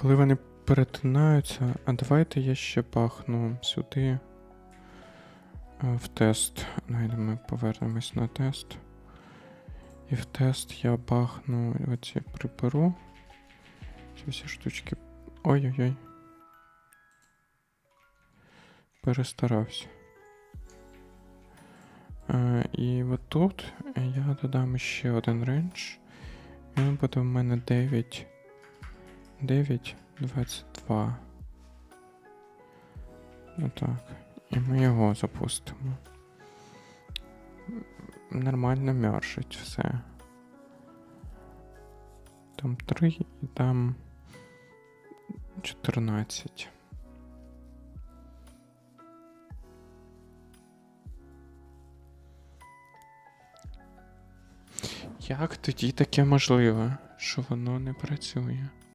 Коли вони перетинаються, а давайте я ще пахну сюди е, в тест. Давайте ми повернемось на тест. І в тест я бахну оці приберу. Ці всі штучки. Ой-ой-ой. Перестарався. Е, і отут я додам ще один рейндж. Він буде в мене 9. 9, 22. Отак. І ми його запустимо. Нормально м'яршить все. Там 3 і там 14. Як тоді таке можливе, що воно не працює?